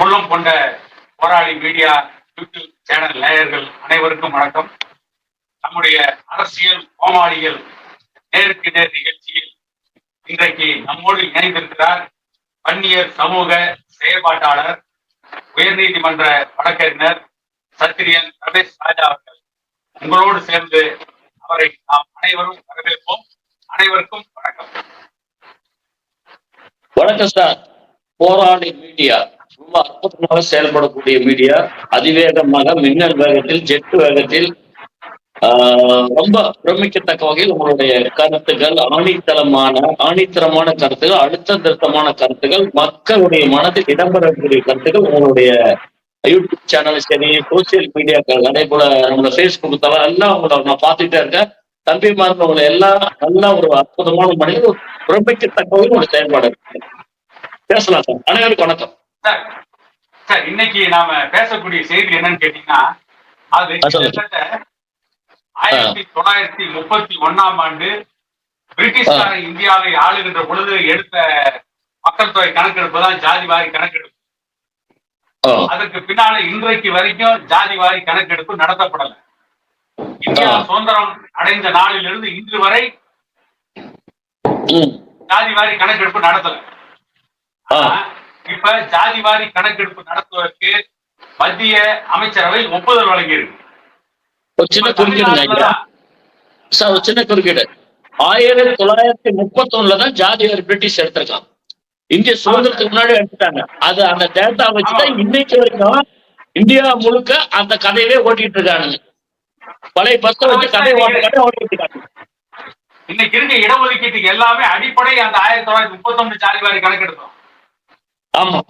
உள்ளம் கொண்ட போராளி மீடியா யூடியூப் சேனல் நேயர்கள் அனைவருக்கும் வணக்கம். நம்முடைய அரசியல் கோமாளிகள் நேருக்கு நேர் நிகழ்ச்சியில் இன்றைக்கு நம்மோடு இணைந்திருக்கிறார் வன்னியர் சமூக செயற்பாட்டாளர் உயர்நீதிமன்ற வழக்கறிஞர் சத்திரியன் ரமேஷ் ராஜா அவர்கள். உங்களோடு சேர்ந்து அவரை நாம் அனைவரும் வரவேற்போம். அனைவருக்கும் வணக்கம். வணக்கம் சார். போராளி மீடியா. ரொம்ப அற்புதமாக செயல்படக்கூடிய மீடியா அதிவேகமாக மின்னல் வேகத்தில் ஜெட் வேகத்தில் ரொம்ப பிரமிக்கத்தக்க வகையில் உங்களுடைய கருத்துக்கள் ஆணித்தளமான ஆணித்தரமான கருத்துக்கள் அழுத்த திருத்தமான கருத்துக்கள் மக்களுடைய மனதில் இடம்பெறக்கூடிய கருத்துக்கள் உங்களுடைய யூடியூப் சேனல் சரி சோசியல் மீடியாக்கள் அதே போல நம்மளோட ஃபேஸ்புக் தளம் எல்லாம் உங்களை நான் பார்த்துட்டே இருக்கேன். தம்பிமார்கள் உங்களை எல்லாம் நல்லா ஒரு அற்புதமான மனிதர் பிரமிக்கத்தக்க வகையில் உங்களுடைய செயல்பாடு இருக்கு. பேசலாம் சார். அனைவருக்கும் வணக்கம். சார் சார் இன்னைக்கு நாம பேசக்கூடிய செய்தி என்னன்னு கேட்டீங்கன்னா அது. கிட்டத்தட்ட ஆயிரத்தி தொள்ளாயிரத்தி முப்பத்தி ஒண்ணாம் ஆண்டு பிரிட்டிஷ்கார இந்தியாவை ஆளுகின்ற பொழுது எடுத்த மக்கள் தொகை கணக்கெடுப்பு தான் ஜாதி வாரி கணக்கெடுப்பு. அதற்கு பின்னால இன்றைக்கு வரைக்கும் ஜாதி வாரி கணக்கெடுப்பு நடத்தப்படல. இந்தியா. சுதந்திரம் அடைந்த நாளிலிருந்து இன்று வரை ஜாதி வாரி கணக்கெடுப்பு நடத்தல. இப்ப ஜாதி வாரி கணக்கெடுப்பு நடத்துவதற்கு மத்திய அமைச்சரவை ஒப்புதல் வழங்கியிருக்கு. ஒரு சின்ன சார் ஒரு சின்ன குறுக்கீடு. ஆயிரத்தி தொள்ளாயிரத்தி முப்பத்தி ஒண்ணுல தான் ஜாதி வாரி பிரிட்டிஷ் எடுத்திருக்கான் இந்திய சுதந்திரத்துக்கு முன்னாடி எடுத்துட்டாங்க. அது அந்த டேட்டா வச்சுதான் இன்னைக்கு வரைக்கும் இந்தியா முழுக்க அந்த கதையவே ஓட்டிட்டு இருக்கானுங்க. பழைய பஸ் வச்சு ஓட்ட கதையை ஓட்டிட்டு இருக்காங்க. இன்னைக்கு இருக்க இடஒதுக்கீட்டுக்கு எல்லாமே அடிப்படை அந்த ஆயிரத்தி தொள்ளாயிரத்தி முப்பத்தி ஒண்ணு ஜாதி வாரி கணக்கெடுத்தோம். ஆமா.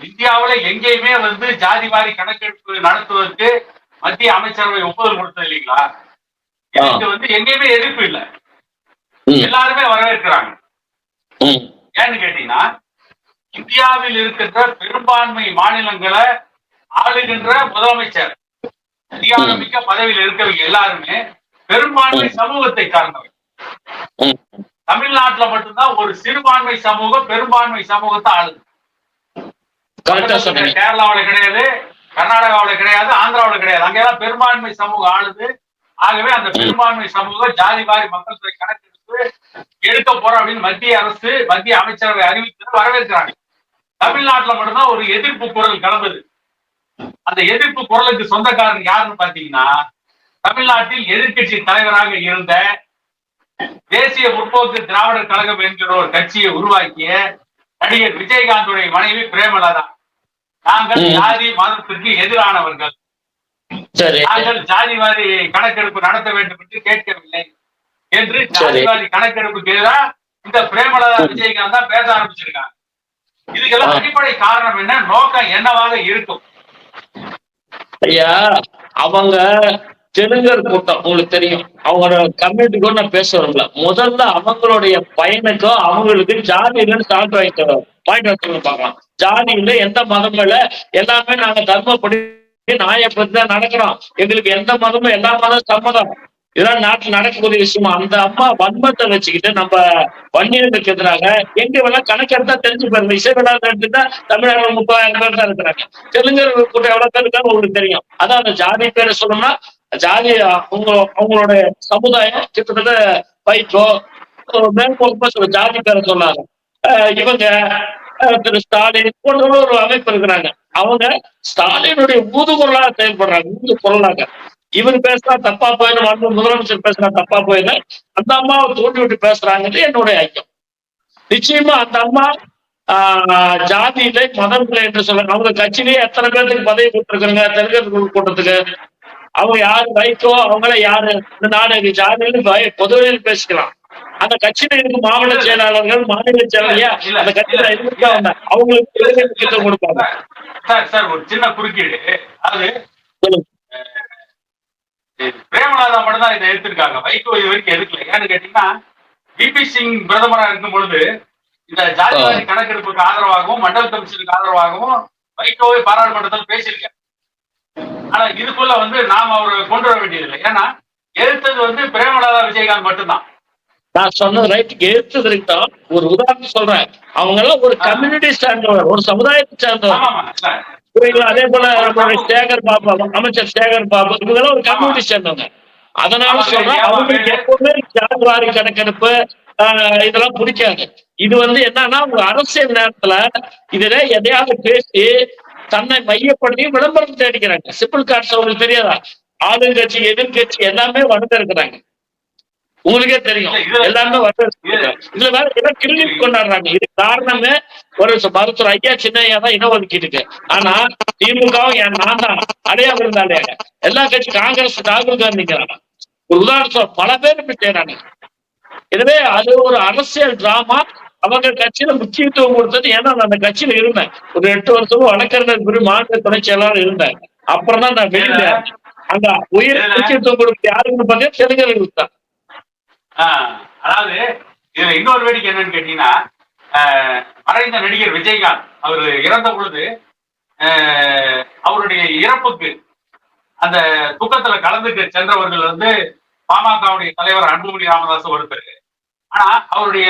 இந்தியாவுல எங்கேயுமே வந்து ஜாதி வாரி கணக்கெடுப்பு நடத்துவதற்கு மத்திய அமைச்சரவை ஒப்புதல் கொடுத்தது இல்லைங்களா? இதுக்கு வந்து எங்கேயுமே எதிர்ப்பு இல்ல. எல்லாருமே வரவேற்கிறாங்க. ஏன்னு கேட்டீங்கன்னா இந்தியாவில் இருக்கின்ற பெரும்பான்மை மாநிலங்களை ஆளுகின்ற முதலமைச்சர் அதிகாரமிக்க பதவியில் இருக்கவங்க எல்லாருமே பெரும்பான்மை சமூகத்தை சார்ந்தவர். தமிழ்நாட்டுல மட்டும்தான் ஒரு சிறுபான்மை சமூகம் பெரும்பான்மை சமூகத்தை ஆளுது. கேரளாவுல கிடையாது கர்நாடகாவுல கிடையாது ஆந்திராவுல கிடையாது. அங்கெல்லாம் பெரும்பான்மை சமூகம் ஆளுது. ஆகவே அந்த பெரும்பான்மை சமூகம் ஜாதி வாரி மக்கள் தொகை கணக்கெடுப்பு எடுக்க போறோம் அப்படின்னு மத்திய அரசு மத்திய அமைச்சரவை அறிவித்தது வரவேற்கிறாங்க. தமிழ்நாட்டுல மட்டும்தான் ஒரு எதிர்ப்பு குரல் கிளம்புது. அந்த எதிர்ப்பு குரலுக்கு சொந்தக்காரன் யாருன்னு பாத்தீங்கன்னா தமிழ்நாட்டில் எதிர்க்கட்சி தலைவராக இருந்த தேசிய முற்போக்கு திராவிடர் கழகம் என்கிற ஒரு கட்சியை உருவாக்கிய நடிகர் விஜயகாந்துடைய மனைவி பிரேமலதா. நாங்கள். ஜாதி மதத்திற்கு எதிரானவர்கள். நாங்கள் ஜாதிவாரி கணக்கெடுப்பு நடத்த வேண்டும் என்று கேட்கவில்லை என்று சரி. ஜாதிவாரி கணக்கெடுப்புக்கு எதிராக இந்த பிரேமலதா விஜயகாந்த் தான் பேச ஆரம்பிச்சிருக்காங்க. இதுக்கெல்லாம். அடிப்படை காரணம் என்ன? நோக்கம் என்னவாக இருக்கும்? ஐயா அவங்க தெலுங்கர் கூட்டம் உங்களுக்கு தெரியும். அவங்களோட கம்யூனிட்டிக்கோ நான் பேச வரல முதல்ல அவங்களுடைய பையனுக்கோ அவங்களுக்கு ஜாதி இல்லைன்னு சால்ட் வாங்கிட்டு பாயிண்ட் வச்சு பார்க்கலாம். ஜாதி இல்லை எந்த மதமும் இல்லை. எல்லாமே நாங்க தர்மப்படி நாயப்படி தான் நடக்கிறோம். எங்களுக்கு எந்த மதமும் எல்லா மதம் சம்மதம். இதெல்லாம் நாட்டில் நடக்கக்கூடிய விஷயமா? அந்த அம்மா வன்மத்தை வச்சுக்கிட்டு நம்ம வன்னியர்களுக்கு எதிராக எங்க வேணா கணக்கெடுத்தா தெரிஞ்சு பாருங்க இசை விழாவில் எடுத்துட்டா தமிழ்நாடு முப்பதாயிரம் பேர் தான் இருக்கிறாங்க. தெலுங்கர் கூட்டம் எவ்வளவு பேர் இருக்காங்க உங்களுக்கு தெரியும். அதான் அந்த ஜாதி பேரை சொல்லணும்னா ஜாதி அவங்க அவங்களுடைய சமுதாயம் கிட்டத்தட்ட பைக்கோ மேற்கொள்ள சொல்ல ஜாதி பேரை சொன்னாங்க இவங்க திரு ஸ்டாலின் போன்ற ஒரு அமைப்பு இருக்கிறாங்க. அவங்க ஸ்டாலினுடைய ஊதுகுரலாக செயல்படுறாங்க ஊது குரலாக. இவர் பேசுறா தப்பா போயிடும் வந்து முதலமைச்சர் பேசுறா தப்பா போயிடும். அந்த அம்மாவை தூண்டி விட்டு பேசுறாங்கன்னு என்னுடைய ஐயம். நிச்சயமா அந்த அம்மா ஆஹ் ஜாதி இல்லை மதம் இல்லை என்று சொல்ல அவங்க கட்சியிலேயே எத்தனை பேருக்கு பதவி கொடுத்துருக்காங்க தெலுங்கு கூட்டத்துக்கு அவங்க யாரு வைக்கோ அவங்கள யாரு? இந்த நாடு ஜாதின்னு பொதுவெளியில் பேசிக்கலாம். அந்த கட்சியில இருக்கு மாவட்ட செயலாளர்கள் மாநில செயலாளர் அந்த கட்சியில இருக்காங்க அவங்களுக்கு முக்கியத்துவம் கொடுப்பாங்க. சார் சார் ஒரு சின்ன குறுக்கீடு. சொல்லுங்க. பிரேமலாதா மட்டும் தான் இதை எடுத்திருக்காங்க. வைகோ இது வரைக்கும் எடுக்கல. ஏன்னு கேட்டீங்கன்னா பிபி சிங் பிரதமரா இருக்கும் பொழுது இந்த ஜாதிவாரி கணக்கெடுப்புக்கு ஆதரவாகவும் மண்டல் கமிஷனுக்கு ஆதரவாகவும் வைகோவை பாராளுமன்றத்தில் பேசியிருக்காரு ஆனா இதுக்குள்ள வந்து நாம அவரை கொண்டு வர வேண்டியதில்லை. ஏன்னா எதிர்த்தது வந்து பிரேமலாதா விஜயகாந்த் மட்டும்தான். நான் சொன்னது ரைட்டுக்கு எடுத்தது இருக்கட்டும் ஒரு உதாரணம் சொல்றேன். அவங்க எல்லாம் ஒரு கம்யூனிட்டி சார்ந்தவர் ஒரு சமுதாயத்தை சார்ந்தவர். புரியுங்களா அதே போல நம்மளுடைய சேகர் பாபு அமைச்சர் சேகர் பாபு இவங்க எல்லாம் ஒரு கம்யூனிட்டி சேர்ந்தவங்க. அதனால சொல்றேன் அவங்களுக்கு எப்பவுமே ஜாதிவாரி கணக்கெடுப்பு இதெல்லாம் பிடிக்காது. இது வந்து என்னன்னா உங்க அரசியல் நேரத்துல இதுல எதையாவது பேசி தன்னை மையப்படுத்தி விளம்பரம் தேடிக்கிறாங்க. சிம்பிள் கார்ட்ஸ் அவங்களுக்கு தெரியாதா? ஆளுங்கட்சி எதிர்கட்சி எல்லாமே வந்து இருக்கிறாங்க. உங்களுக்கே தெரியும். எல்லாமே வந்து இதுல வேற ஏதோ கிரெடிட் கொண்டாடுறாங்க. இது காரணமே ஒரு மருத்துவர் ஐயா சின்னையா தான் இடஒதுக்கீட்டுக்கு ஆனா திமுகவும் என் நான் தான் அடையா இருந்தாலே எல்லா கட்சி காங்கிரஸ் ராகுல் ஒரு உதாரணம் பல பேர் இப்படி செய்யறாங்க எனவே அது ஒரு அரசியல் டிராமா அவங்க கட்சியில முக்கியத்துவம் கொடுத்தது ஏன்னா நான் அந்த கட்சியில இருந்தேன். ஒரு எட்டு வருஷமும் வழக்கறிஞர் குரு மாநில துணை செயலாளர் இருந்தேன். அப்புறம் தான் நான் வெளியில அங்க உயிர் முக்கியத்துவம் கொடுத்த யாருன்னு பார்த்தீங்கன்னா தெலுங்கர்களுக்கு தான் அதாவது இதுல இன்னொரு வேடிக்கை என்னன்னு கேட்டீங்கன்னா மறைந்த நடிகர் விஜயகாந்த் அவர் இறந்த பொழுது அவருடைய இறப்புக்கு அந்த துக்கத்துல கலந்துக்க சென்றவர்கள் வந்து பாமகவுடைய தலைவர் அன்புமணி ராமதாஸ் ஒருத்தர் ஆனா அவருடைய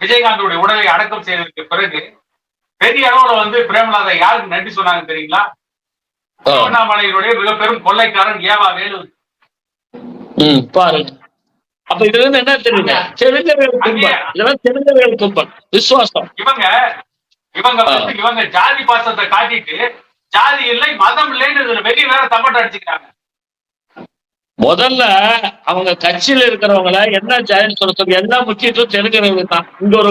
விஜயகாந்தோடைய உடலை அடக்கம் செய்ததற்கு பிறகு பெரிய அளவுல வந்து பிரேமலாதா யாருக்கு நன்றி சொன்னாங்க தெரியுங்களா. திருவண்ணாமலையினுடைய மிக பெரும் கொள்ளைக்காரன் ஏவா வேலு பாருங்க. அப்ப இதுல இருந்து என்ன தெரியுது தெலுங்கர்கள் கும்பல். இதெல்லாம் தெலுங்கர்கள் கும்பல். விசுவாசம். இவங்க இவங்க இவங்க ஜாதி பாசத்தை காட்டிட்டு ஜாதி இல்லை மதம் இல்லைன்னு இதுல வெளிய வேற தம்பட்ட அடிச்சுக்கிறாங்க. முதல்ல அவங்க கட்சியில இருக்கிறவங்கள என்ன ஜாயின் சொல்ல சொல்லி எல்லா முக்கியத்துவம் தெலுங்கர்களுக்கு தான் இங்க ஒரு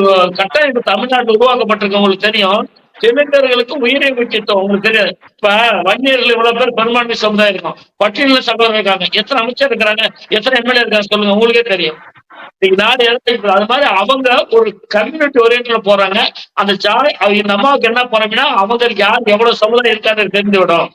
இது தமிழ்நாட்டில் உருவாக்கப்பட்டிருக்கு உங்களுக்கு தெரியும். தெலுங்கர்களுக்கு உயிரை முக்கியத்துவம் உங்களுக்கு தெரியாது. இப்ப வன்னியர்கள் இவ்வளவு பேர் பெரும்பான்மை சமுதாயம் இருக்கும் பட்டியல சகோதரர் இருக்காங்க. எத்தனை அமைச்சர் இருக்கிறாங்க? எத்தனை எம்எல்ஏ இருக்காங்க சொல்லுங்க உங்களுக்கே தெரியும். இன்னைக்கு நாடு இறந்துருக்கு அது மாதிரி அவங்க ஒரு கம்யூனிட்டி ஓரியன்ட்ல போறாங்க. அந்த ஜாதி அவங்க இந்த அம்மாவுக்கு என்ன போறாங்கன்னா அவங்களுக்கு யார் எவ்வளவு சமுதாயம் இருக்கான்னு தெரிந்து விடும்.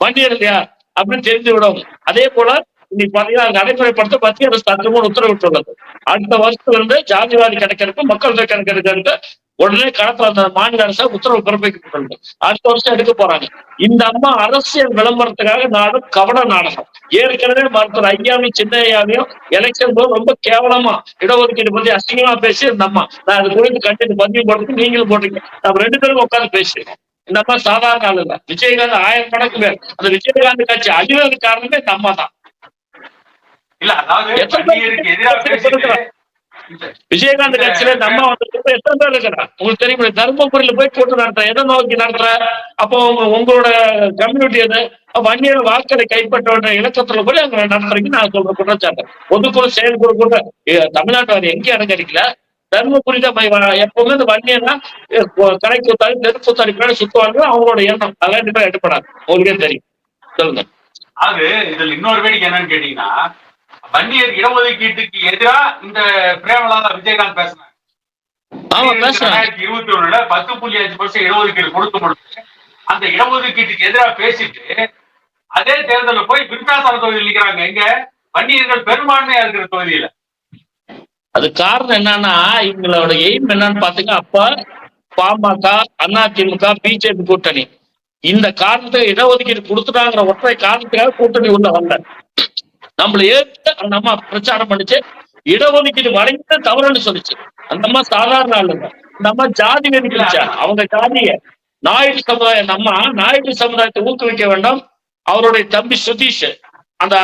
வன்னியர்கள் யார் அப்படின்னு தெரிந்து விடும். அதே போல இன்னைக்கு பாத்தீங்கன்னா நடைமுறைப்படுத்த மத்திய அரசு தத்துவம் உத்தரவிட்டுள்ளது. அடுத்த வருஷத்துல இருந்து ஜாதிவாரி கணக்கெடுப்பு மக்கள் தொகை கணக்கெடுக்கிறது உடனே களத்துல அந்த மாநில அரசு உத்தரவு பிறப்பிக்கப்பட்டுள்ளது. அடுத்த வருஷம் எடுக்க போறாங்க. இந்த அம்மா அரசியல் விளம்பரத்துக்காக நாடும் கவன நாடகம். ஏற்கனவே மருத்துவர் ஐயாவையும் சின்ன ஐயாவையும் எலெக்ஷன் போது ரொம்ப கேவலமா இடஒதுக்கீடு பத்தி அசிங்கமா பேசி இந்த அம்மா நான் அது குறித்து கண்டிட்டு பதிவு போட்டுருக்கு நீங்களும் போட்டீங்க நம்ம ரெண்டு பேரும் உட்காந்து பேசுறோம் இந்த அம்மா சாதாரண ஆள் இல்ல. விஜயகாந்த் ஆயிரம் கணக்கு பேர். அந்த விஜயகாந்த் கட்சி அழிவதற்கு காரணமே இந்த அம்மா தான் இல்ல அதாவது எத்தனை வன்னியருக்கு எதிராக பேசிட்டு விஜயகாந்த் கட்சியில இந்த அம்மா வந்து எத்தனை பேர் இருக்கிறா உங்களுக்கு தெரியும் தர்மபுரியில போய் கூட்டம் நடத்துற எதை நோக்கி நடத்துற அப்போ உங்க உங்களோட கம்யூனிட்டி எது? வன்னியர் வாக்களை கைப்பற்ற இலக்கத்துல போய் அங்க நடத்துறீங்க நான் சொல்ற குற்றச்சாட்டு. பொதுக்குழு செயல்குழு கூட தமிழ்நாட்டு வேற எங்கேயும் இடம் கிடைக்கல தர்மபுரி தான் எப்பவுமே இந்த வன்னியர்னா கடை கூத்தாடி தெரு கூத்தாடி பின்னாடி சுத்துவாங்க அவங்களோட எண்ணம். அதெல்லாம் எடுப்படாது உங்களுக்கே தெரியும். சொல்லுங்க. அது இதுல இன்னொரு வேடிக்கை என்னன்னு கேட்டீங்கன்னா வன்னியர் இடஒதுக்கீட்டுக்கு எதிரா இந்த பிரேமலாதா விஜயகாந்த் பேசினாங்க ரெண்டாயிரத்தி இருபத்தி ஒண்ணுல பத்து புள்ளி அஞ்சு பர்சன்ட் இடஒதுக்கீடு கொடுக்க முடியும் அந்த இடஒதுக்கீட்டுக்கு எதிராக பேசிட்டு அதே தேர்தலில் போய் விருத்தாசலம் தொகுதியில் நிக்கிறாங்க. எங்க? வன்னியர்கள் பெரும்பான்மையா இருக்கிற தொகுதியில. அது காரணம் என்னன்னா இவங்களோட எய்ம் என்னன்னு பாத்தீங்க அப்ப பாமக அதிமுக பிஜேபி கூட்டணி. இந்த காரணத்துக்கு இடஒதுக்கீடு கொடுத்துட்டாங்கிற ஒற்றை காரணத்துக்காக கூட்டணி உள்ள வந்த நம்மள ஏற்று அந்த அம்மா பிரச்சாரம் பண்ணிச்சு. இடஒதுக்கீடு வழங்கிட்டு தவறுன்னு சொல்லிச்சு. அந்த அம்மா சாதாரண ஆள் இல்ல. இந்த அம்மா ஜாதி வெறிக்கிச்சா அவங்க ஜாதிய நாயுடு சமுதாயம் நம்ம நாயுடு சமுதாயத்தை ஊக்குவிக்க வேண்டாம். அவருடைய தம்பி சுதீஷ் அந்த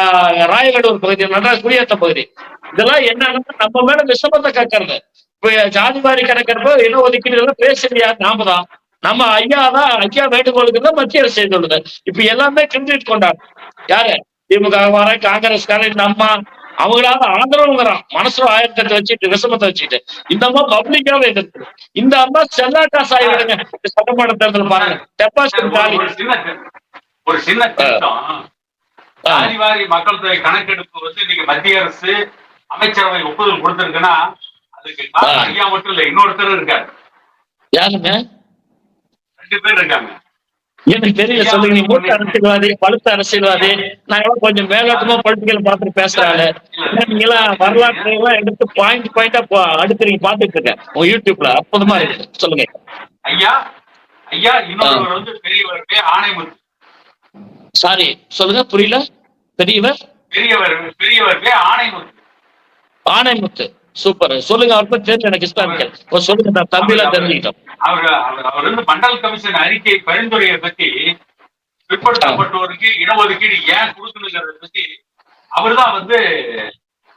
ராயகடூர் பகுதி நடராஜ் குடியேற்ற பகுதி. இதெல்லாம் என்னன்னா நம்ம மேல விஷமத்தை கக்கிறது. இப்ப ஜாதி வாரி கணக்கெடுப்பு இடஒதுக்கீடு எல்லாம் பேசுறது யார் நாம தான். நம்ம ஐயா தான் ஐயா வேண்டுகோளுக்கு தான் மத்திய அரசு செய்துள்ளது. இப்ப எல்லாமே கிரெடிட் கொண்டாடு யாரு? திமுக வர காங்கிரஸ்காரன் இந்த அம்மா அவங்களால ஆதரவுங்கிறான் மனசுல ஆயிரத்தி வச்சுட்டு விஷமத்தை வச்சுட்டு இந்த அம்மா பப்ளிக்காவே எதிர்த்து இந்த அம்மா செல்லாட்டா சாய் விடுங்க. இந்த சட்டமன்ற தேர்தல் பாருங்க. டெபாசிட் காலி ஒரு சின்ன. ஜாதிவாரி மக்கள் தொகை கணக்கெடுப்பு வந்து இன்னைக்கு மத்திய அரசு அமைச்சரவை ஒப்புதல் கொடுத்திருக்குன்னா அதுக்கு. ஐயா மட்டும் இல்ல இன்னொருத்தர் இருக்காரு. யாருங்க? ரெண்டு பேர் இருக்காங்க. எனக்கு தெரியல சொல்லுங்க. நீ மூத்த அரசியல்வாதி பழுத்த அரசியல்வாதி. நான் எல்லாம் கொஞ்சம் மேலோட்டமா பொலிட்டிக்கல் பார்த்துட்டு பேசுறாரு நீங்க எல்லாம் வரலாற்றை எல்லாம் எடுத்து பாயிண்ட் பாயிண்டா அடுத்து பாத்துட்டு இருக்கேன் உங்க யூடியூப்ல அற்புதமா இருக்கு. சொல்லுங்க. ஐயா ஐயா இன்னொருவர் வந்து பெரியவர் பேர் ஆணைமுத்து சாரி சொல்லுங்க புரியல? பெரியவர்? பெரியவர் பெரியவர் பேர் ஆணைமுத்து. ஆனைமுத்து சூப்பர். சொல்லுங்க அவர் தெரிஞ்சு எனக்கு இஸ்லாமிக்கல் சொல்லுங்க தம்பிலாம் தெரிஞ்சுக்கிட்டோம். அவர் அவர் அவர் வந்து மண்டல் கமிஷன் அறிக்கை பரிந்துரையை பத்தி பிற்படுத்தப்பட்டோருக்கு இடஒதுக்கீடு ஏன் கொடுக்கணுங்கிறத பத்தி அவர்தான் வந்து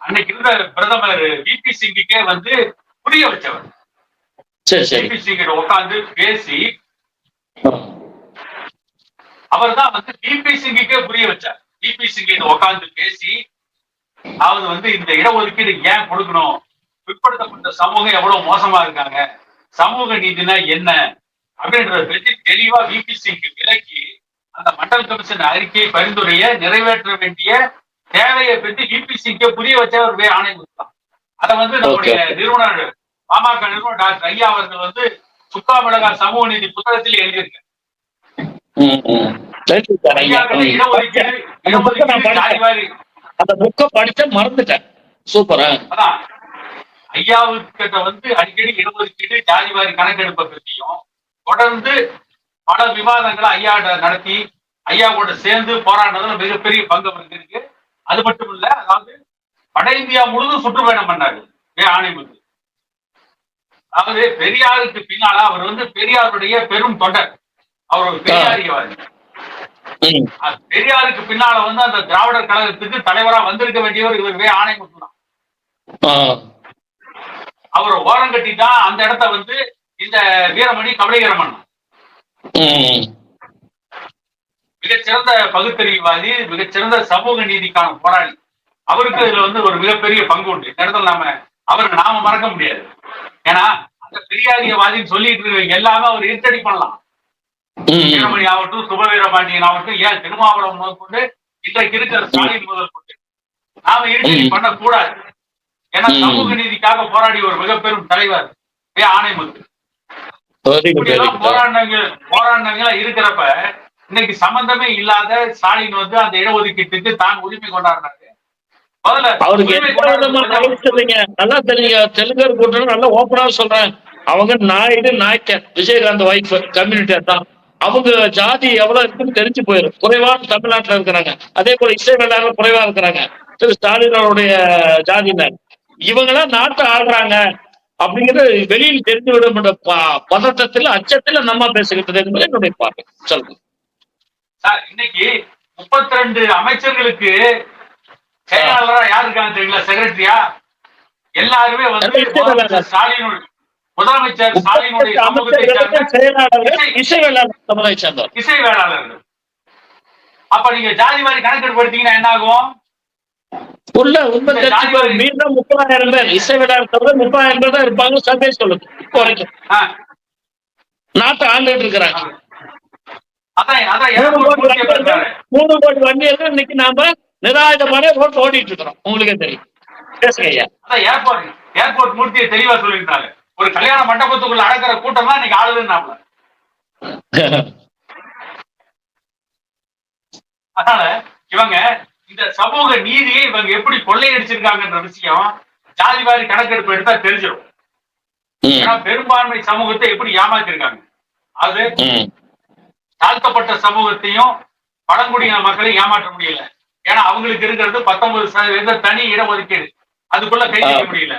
அன்னைக்கு இருந்த பிரதமர் விபி சிங்குக்கே வந்து புரிய வச்சவர். சரி சரி. விபி சிங் உட்கார்ந்து பேசி அவர் தான் வந்து பிபி சிங்குக்கே புரிய வச்சார். பிபி சிங் உட்கார்ந்து பேசி அதாவது வந்து இந்த இடஒதுக்கீடு ஏன் கொடுக்கணும்? பிற்படுத்தப்பட்ட சமூகம் எவ்வளவு மோசமா இருக்காங்க? சமூக நீதினா என்ன? அப்படின்றத பற்றி தெளிவா விபி சிங் விலக்கி அந்த மண்டல் கமிஷன் அறிக்கை பரிந்துரையை நிறைவேற்ற வேண்டிய தேவையை பற்றி விபி சிங்கை புரிய வச்சவர் வே ஆணையம் தான் அதை வந்து நம்முடைய. நிறுவனர் பாமக நிறுவனர் டாக்டர் ஐயா அவர்கள் வந்து சுக்கா மிளகா சமூக நீதி புத்தகத்தில் ம். இடஒதுக்கீடு இடஒதுக்கீடு மறந்துட்டேன். சூப்பரா அதான். ஐயாவுக்கிட்ட வந்து அடிக்கடி இடஒதுக்கீடு ஜாதி வாரி கணக்கெடுப்பை பற்றியும் தொடர்ந்து பல விவாதங்களை ஐயா நடத்தி ஐயா கூட சேர்ந்து போராடுறதுல மிகப்பெரிய பங்கு அவருக்கு இருக்கு. அது மட்டும் இல்ல அதாவது வட இந்தியா முழுதும் சுற்றுப்பயணம் பண்ணாரு ஏ ஆணைமுத்து அதாவது பெரியாருக்கு பின்னால அவர் வந்து பெரியாருடைய பெரும் தொண்டர். அவர் ஒரு பெரியாரியவாதி பெரியாருக்கு பின்னால வந்து அந்த திராவிடர் கழகத்துக்கு தலைவரா வந்திருக்க வேண்டியவர் இவர் வே ஆணைமுத்து தான். அவர் ஓரம் கட்டிதான் அந்த இடத்த வந்து இந்த வீரமணி கபலீகரமன். ம். மிகச்சிறந்த பகுத்தறிவாதி மிகச்சிறந்த சமூக நீதிக்கான போராளி. அவருக்கு இதுல வந்து ஒரு மிகப்பெரிய பங்கு உண்டு. இந்த இடத்துல நாம அவருக்கு நாம மறக்க முடியாது. ஏன்னா அந்த பெரியாரியவாதின்னு சொல்லிட்டு இருக்க எல்லாமே அவர் இருட்டடி பண்ணலாம். வீரமணி ஆகட்டும் சுபவீர பாண்டியன் ஆகட்டும் ஏன் திருமாவளவன் முதல் கொண்டு இன்றைக்கு இருக்கிற ஸ்டாலின் முதல் கொண்டு நாம இருட்டடி. பண்ணக்கூடாது. ஏன்னா. சமூக நீதிக்காக போராடிய ஒரு மிகப்பெரும் தலைவர் வே ஆணைமுத்து. போராடினவங்க போராடினவங்க இருக்கிறப்ப இன்னைக்கு சம்பந்தமே இல்லாத ஸ்டாலின் வந்து அந்த இடஒதுக்கீட்டுக்கு தான் உரிமை இல்லைங்க நல்லா தெரியுங்க. தெலுங்கர் கூட்டம் நல்லா ஓப்பனா சொல்றேன். அவங்க நாயுடு நாய்க்கன் விஜயகாந்த் ஒய்ஃப் கம்யூனிட்டி தான் அவங்க ஜாதி எவ்வளவு இருக்குன்னு தெரிஞ்சு போயிடும் குறைவான தமிழ்நாட்டுல இருக்கிறாங்க. அதே போல இசை வெள்ளாளர் குறைவா இருக்கிறாங்க. திரு ஸ்டாலின் அவருடைய ஜாதியினர் இவங்கெல்லாம் நாட்டை ஆள்றாங்க அப்படிங்கிறது வெளியில் தெரிந்து விடும் என்ற பதட்டத்துல அச்சத்துல நம்ம பேசுகின்றது என்பது என்னுடைய பார்வை. சொல்லுங்க. சார் இன்னைக்கு முப்பத்தி ரெண்டு அமைச்சர்களுக்கு செயலாளரா யார் இருக்காங்க தெரியுங்களா? செக்ரட்டரியா எல்லாருமே வந்து வேளாளர். முதலமைச்சர் ஸ்டாலினுடைய இசை சேர்ந்தவர். இசை வேளாளர்கள் அப்ப நீங்க ஜாதி வாரி கணக்கெடுப்பு எடுத்தீங்கன்னா என்ன ஆகும் உள்ள உண்மை தெரிஞ்சு மீண்டும் முப்பதாயிரம் பேர் இசை விழாவை தவிர முப்பதாயிரம் பேர் தான் இருப்பாங்க. சர்வே சொல்லுது இப்போ வரைக்கும் நாட்டை ஆண்டுட்டு இருக்கிறாங்க. மூணு கோடி வண்டியர்கள் இன்னைக்கு நாம நிராயுதமான ரோட் ஓடிட்டு இருக்கிறோம். உங்களுக்கே தெரியும். பேசுங்க ஐயா. அதான் ஏர்போர்ட் ஏர்போர்ட் மூர்த்தியை தெளிவா சொல்லியிருந்தாங்க ஒரு கல்யாண மண்டபத்துக்குள்ள அடக்கிற கூட்டம் தான் இன்னைக்கு ஆளுதுன்னாப்ல அதனால இவங்க இந்த சமூக நீதியை இவங்க எப்படி கொள்ளையடிச்சிருக்காங்கன்ற விஷயம் ஜாதி வாரி கணக்கெடுப்பு எடுத்தா தெரிஞ்சிடும். ஏன்னா பெரும்பான்மை சமூகத்தை எப்படி ஏமாத்திருக்காங்க? அது தாழ்த்தப்பட்ட சமூகத்தையும் பழங்குடியின மக்களையும் ஏமாற்ற முடியல. ஏன்னா அவங்களுக்கு இருக்கிறது பத்தொன்பது சதவீத தனி இடஒதுக்கீடு. அதுக்குள்ள கை வைக்க. முடியல.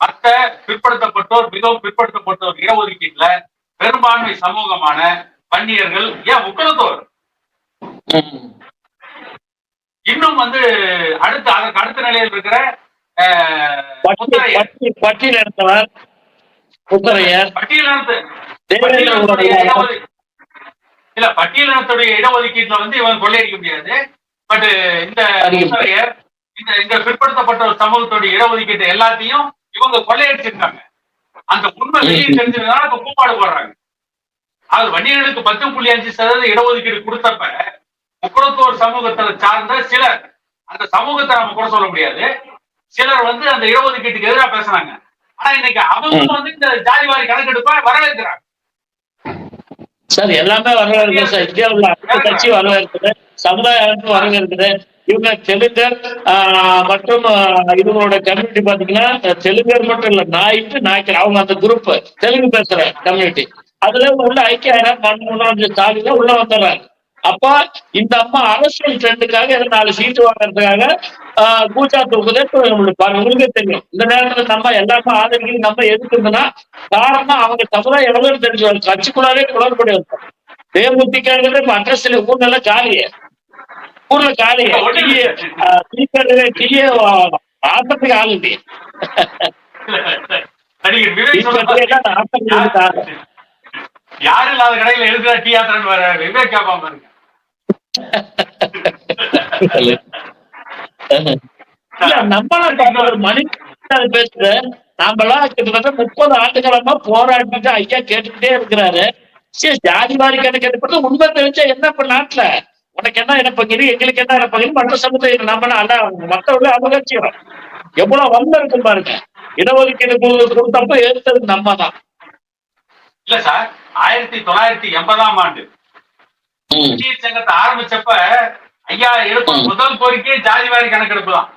மற்ற பிற்படுத்தப்பட்டோர் மிகவும் பிற்படுத்தப்பட்டோர் இடஒதுக்கீட்டுல பெரும்பான்மை சமூகமான வன்னியர்கள் ஏன் முக்கியத்தோர் ம். இன்னும் வந்து அடுத்த அதற்கு அடுத்த நிலையில் இருக்கிற அஹ், பட்டி முத்தரையர். பட்டியலினத்து இல்ல பட்டியலினத்துடைய இடஒதுக்கீட்டுல வந்து இவன் கொள்ளையடிக்க முடியாது. பட் இந்த முத்தரையர் இந்த இந்த பிற்படுத்தப்பட்ட ஒரு சமூகத்துடைய இடஒதுக்கீட்டு எல்லாத்தையும் இவங்க கொள்ளையடிச்சிருக்காங்க. அந்த உண்மை வெளியே. தெரிஞ்சதுனால இப்ப கூப்பாடு போடுறாங்க. அது வன்னியர்களுக்கு பத்து புள்ளி அஞ்சு சதவீத இடஒதுக்கீடு கொடுத்தப்ப முக்குளத்தோர் சமூகத்தை சார்ந்த சிலர். அந்த சமூகத்தை நம்ம குறை சொல்ல முடியாது. சிலர் வந்து அந்த இடஒதுக்கீட்டுக்கு எதிராக பேசுனாங்க. ஆனா இன்னைக்கு அவங்க. வந்து இந்த ஜாதிவாரி கணக்கெடுப்பை வரவேற்கிறாங்க. சார் எல்லாமே வரவேற்குது சார். இந்தியாவில் அனைத்து கட்சி வரவேற்குது சமுதாய அமைப்பு வரவேற்குது இவங்க தெலுங்கர் மற்றும் இவங்களோட கம்யூனிட்டி பாத்தீங்கன்னா தெலுங்கர் மட்டும் இல்ல நாய்க்கு நாய்க்கர் அவங்க அந்த குரூப் தெலுங்கு பேசுற கம்யூனிட்டி அதுல உள்ள ஐக்கிய முன்னாள் ஸ்டாலின் உள்ள வந்துடுறாங்க. அப்ப இந்த அம்மா அரசியல் ட்ரெண்டுக்காக ஏதோ நாலு சீட்டு வாங்குறதுக்காக கூச்சா தூக்குதே பாருங்க, உங்களுக்கே தெரியும். இந்த நேரத்துல நம்ம எல்லாமே ஆதரிக்கிறது நம்ம எதுக்குதுன்னா காரணம் அவங்க சமுதாயம் எவ்வளவு தெரிஞ்சு கட்சிக்குள்ளாவே குளறுபடி இருக்கும் தேமுதிக இப்ப அட்ரஸ்ல ஊர்ல காலியே ஊர்ல காலியே டீயே ஆட்டத்துக்கு ஆள் இல்லையே. நடிகர் விவேக் சொல்ற டீ மாதிரி ஆட்டத்துக்கு ஆள் யாரும் இல்லாத கடையில எழுதுறா டீ ஆத்திரன்னு வர விவேக் கேப்பாம பாருங்க. நம்மளாம் ஒரு மணி பேசுற நாமெல்லாம் கிட்டத்தட்ட முப்பது ஆண்டுகளமா போராடிட்டு ஐயா கேட்டுக்கிட்டே இருக்கிறாரு. சரி ஜாதி வாரி கணக்கு உண்மை தெரிஞ்சா என்ன இப்ப நாட்டுல? உனக்கு என்ன இனப்பகிரி எங்களுக்கு என்ன இனப்பகிரி மற்ற சமுதாயம் நம்ம அல்ல மற்றவங்க அவகட்சியம் எவ்வளவு வந்த இருக்கும் பாருங்க. இடஒதுக்கீடு கு- கொடுத்தப்ப ஏற்றது நம்ம தான் இல்ல சார் ஆயிரத்தி தொள்ளாயிரத்தி எண்பதாம் ஆண்டு இந்திய சங்கத்தை ஆரம்பிச்சப்ப ஐயா எழுப்ப ம். முதல் கோரிக்கை ஜாதிவாரி கணக்கெடுப்பு தான்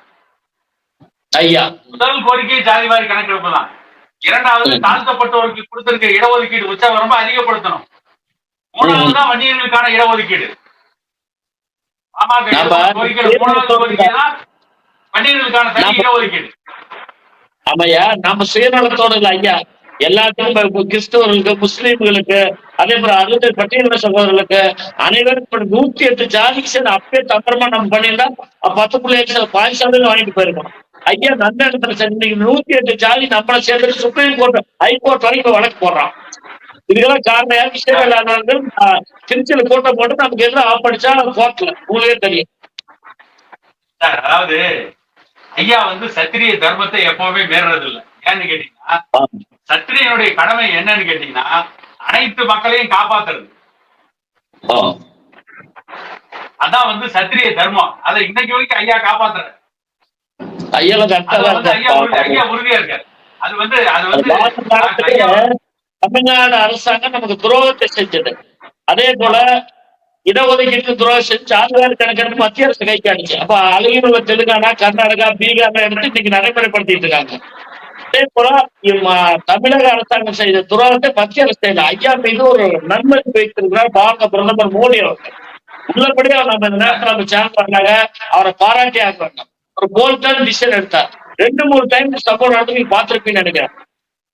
ஐயா. முதல் கோரிக்கை ஜாதிவாரி கணக்கெடுப்பு தான் இரண்டாவது. தாழ்த்தப்பட்டவருக்கு கொடுத்திருக்க இடஒதுக்கீடு உச்ச வரம்பு அதிகப்படுத்தணும் மூணாவது தான் வன்னியர்களுக்கான இடஒதுக்கீடு. ஆமாய்யா நம்ம சுயநலத்தோட இல்ல ஐயா. எல்லாத்துக்கும் கிறிஸ்தவர்களுக்கு முஸ்லீம்களுக்கு அதே போல அறுபது பட்டியலின சகோதரர்களுக்கு அனைவரும் நூத்தி எட்டு ஜாதிக்கு சேர்ந்து அப்பயே தந்திரமா நம்ம பண்ணியிருந்தா பத்து புள்ளி எட்டு சதவீதம் வாங்கிட்டு போயிருக்கோம். ஐயா நல்ல இடத்துல இன்னைக்கு நூத்தி எட்டு ஜாதி நம்மளை சேர்ந்து சுப்ரீம் கோர்ட் ஹைகோர்ட் வரைக்கும் வழக்கு போடுறோம் இதுக்கெல்லாம் காரணம் யார் இஸ்ரேல் திருச்சியில கூட்டம் போட்டு நமக்கு எதிராக ஆப்படிச்சா கோர்ட்ல உங்களுக்கே தெரியும். அதாவது ஐயா வந்து சத்திரிய தர்மத்தை எப்பவுமே மீறது இல்ல ஏன்னு கேட்டீங்கன்னா சத்திரியனுடைய கடமை என்னன்னு கேட்டீங்கன்னா அனைத்து மக்களையும் காப்பாத்துறது. அதான் வந்து சத்திரிய தர்மம். அதை இன்னைக்கு வரைக்கும் ஐயா காப்பாத்துறாரு. ஐயா உறுதியா இருக்காரு. அது வந்து அது வந்து தமிழ்நாடு அரசாங்கம் நமக்கு துரோகத்தை செஞ்சது. அதே போல இடஒதுக்கீட்டு துரோகம் செஞ்சு ஆண்டுகால கணக்கெடுப்பு மத்திய அரசு கைக்கு அடிச்சு அப்ப உள்ள தெலுங்கானா கர்நாடகா பீகார் எடுத்து இன்னைக்கு நடைமுறைப்படுத்திட்டு இருக்காங்க. அதே போல தமிழக அரசாங்கம் செய்த துரோகத்தை மத்திய அரசு செய்யல ஐயா மீது ஒரு நன்மதி வைத்திருக்கிறார் பாரத பிரதமர் மோடி அவர்கள். உள்ளபடியே நம்ம இந்த நேரத்தில் நம்ம சேனல் பண்ணாங்க. அவரை பாராட்டி ஆக்குறாங்க ஒரு போல்டான டிசிஷன் எடுத்தார். ரெண்டு மூணு டைம் சப்போர்ட் ஆட்டு நீங்க பார்த்திருப்பீங்கன்னு நினைக்கிறேன்.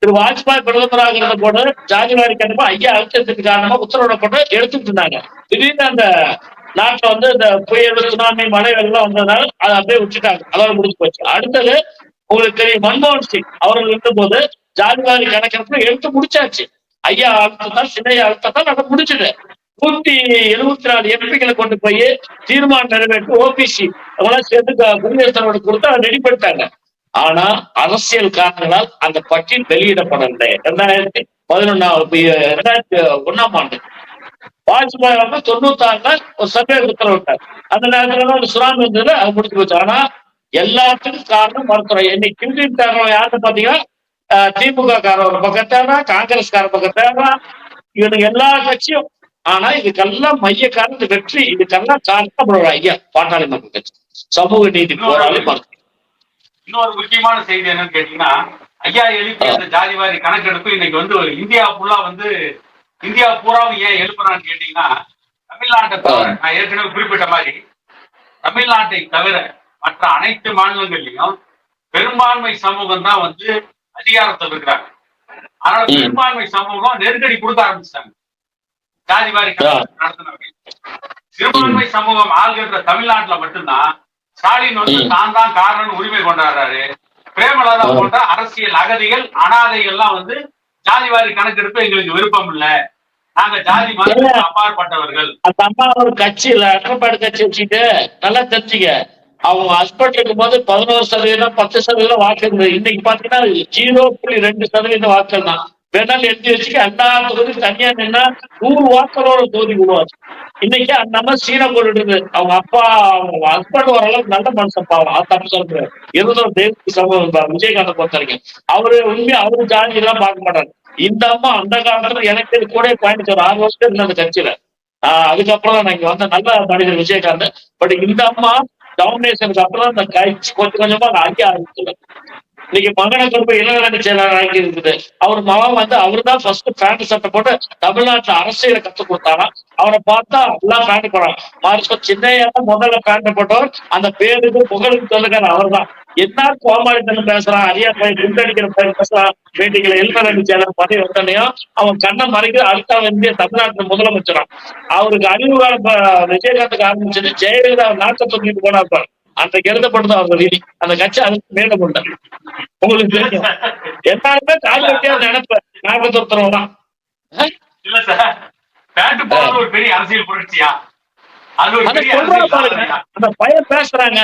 திரு வாஜ்பாய் பிரதமராக இருந்த போது ஜாதிவாரி கண்டிப்பா ஐயா அழுத்தத்துக்கு காரணமா உத்தரவிட போட்டு எடுத்துட்டு இருந்தாங்க. திடீர்னு அந்த நாட்டுல வந்து இந்த புயல் சுனாமி மழை வெள்ளம் வந்ததுனால அதை அப்படியே விட்டுட்டாங்க. அதோட முடிஞ்சு போச்சு. அடுத்தது உங்களுக்கு தெரியும் மன்மோகன் சிங் அவர்கள் இருந்தபோது ஜாதிவாரி கணக்கெடுப்பு எடுத்து முடிச்சாச்சு. ஐயா அழுத்தத்தான் சின்னையா அழுத்தம் தான் நடந்து நூத்தி எழுபத்தி நாலு எம்பிக்களை கொண்டு போய் தீர்மானம் நிறைவேற்றி ஓபிசி அவங்களாம் சேர்ந்து குடியரசு கொடுத்து அதை ரெடி பண்ணிட்டாங்க. ஆனா அரசியல் காரணங்களால் அந்த பட்டியல் வெளியிடப்படவில்லை. ரெண்டாயிரத்தி பதினொன்னாம் ரெண்டாயிரத்தி ஒண்ணாம் ஆண்டு. வாஜ்பாய் வந்து தொண்ணூத்தி ஆறுல ஒரு சர்வே உத்தரவிட்டார் அந்த நேரத்துல ஒரு சுனாமி இருந்தது அது முடிச்சு போச்சு ஆனா எல்லாத்துக்கும் காரணம் மருத்துவம் இன்னைக்கு கிண்டின் யாருன்னு பாத்தீங்கன்னா திமுக காரன் ஒரு பக்கம் தேவை காங்கிரஸ் கார பக்கம் தேவை இவனுக்கு எல்லா கட்சியும். ஆனா இதுக்கெல்லாம் மைய காரணம் இந்த வெற்றி இதுக்கெல்லாம் காரணம் நம்மளோட ஐயா பாட்டாளி மக்கள் கட்சி. சமூக நீதி போராளி மக்கள் இன்னொரு முக்கியமான செய்தி என்னன்னு கேட்டீங்கன்னா ஐயா எழுப்பிய அந்த ஜாதிவாரி கணக்கெடுப்பு இன்னைக்கு வந்து ஒரு இந்தியா ஃபுல்லா வந்து இந்தியா பூராவும் ஏன் எழுப்புறான்னு கேட்டீங்கன்னா தமிழ்நாட்டை தவிர நான் ஏற்கனவே குறிப்பிட்ட மாதிரி தமிழ்நாட்டை தவிர மற்ற அனைத்து மாநிலங்கள்லயும் பெரும்பான்மை சமூகம் தான் வந்து அதிகாரத்தில் இருக்கிறாங்க ஆனால் ம். பெரும்பான்மை சமூகம் நெருக்கடி கொடுக்க ஆரம்பிச்சிட்டாங்க. கணக்கெடுப்பு நடத்தினவங்க சிறுபான்மை சமூகம் ஆள்கின்ற தமிழ்நாட்டுல மட்டும்தான் ஸ்டாலின் வந்து. தான் தான் காரணம்னு உரிமை கொண்டாடுறாரு. பிரேமலதா. போன்ற அரசியல் அகதிகள் அனாதைகள்லாம் வந்து ஜாதிவாரி கணக்கெடுப்பு எங்களுக்கு விருப்பம் இல்ல. நாங்க ஜாதி மதத்துக்கு அப்பாற்பட்டவர்கள். அந்த அம்மா ஒரு கட்சியில அட்டப்பாடு கட்சி வச்சுட்டு நல்லா தெரிஞ்சுக்க. அவங்க ஹஸ்பண்ட் இருக்கும்போது பதினோரு சதவீதம் பத்து சதவீதம் வாக்கு இருந்தது இன்னைக்கு பாத்தீங்கன்னா ஜீரோ புள்ளி ரெண்டு சதவீதம் வாக்குகள் தான். வேணாலும் எழுதி வச்சுக்க அண்ணா தொகுதி தனியா நின்னா நூறு வாக்களோட தொகுதி உருவாச்சு. இன்னைக்கு அந்த அம்மா சீன போட்டுட்டு அவங்க அப்பா அவங்க ஹஸ்பண்ட் ஓரளவுக்கு நல்ல மனுஷன் பாவம். அது தப்பு சொல்றாரு இருந்தோம் தேசிய சமூகம் விஜயகாந்த பொறுத்த வரைக்கும். அவரு உண்மையா அவரு ஜாதி எல்லாம் பார்க்க மாட்டாரு. இந்த அம்மா அந்த காலத்துல எனக்கு கூட கூட கோயம்புத்தூர் ஆறு வருஷம் இருந்த அந்த கட்சியில ஆஹ் அதுக்கப்புறம் தான் நான் இங்க வந்த நல்ல மனிதர் விஜயகாந்த். பட் இந்த அம்மா டாமினேஷனுக்கு அப்புறம் அந்த கட்சி கொஞ்சம் கொஞ்சமா ஆக்கி அழிய இன்னைக்கு மகனை கொண்டு போய் செயலாளர் ஆகி இருக்குது. அவர் மகன் வந்து அவர் தான் ஃபர்ஸ்ட் பேண்ட் சட்டை போட்டு தமிழ்நாட்டுல அரசியல கத்து கொடுத்தாரா? அவனை பார்த்தா எல்லாம் பேண்ட் போறான் மார்ச் சின்னையா முதல்ல பேண்ட் போட்டவர். அந்த பேருக்கு புகழுக்கு சொல்லுங்க அவர் தான் என்ன கோமாளித்தனம் பேசுறான் அரியா பையன் குண்டடிக்கிற பையன் பேசுறான் மீட்டிங்ல இளைஞரணி செயலர் பதவி வந்தனையும் அவன் கண்ணை மறைக்க அடுத்த இந்திய தமிழ்நாட்டு முதலமைச்சரான் அவருக்கு அறிவு கால விஜயகாந்துக்கு ஆரம்பிச்சது ஜெயலலிதா நாட்டை தூக்கிட்டு போனா பாரு. அன்றைக்கு எழுதப்பட்டது அவர் ரீதி அந்த கட்சி அதுக்கு மேல கொண்ட. உங்களுக்கு தெரியும். எல்லாருமே கால் வெட்டியா நினைப்பேன். நாகத்துறவங்க தான் இல்ல சார். பேண்ட் போடுறது ஒரு பெரிய அரசியல் புரட்சியா? அந்த பையன் பேசுறாங்க.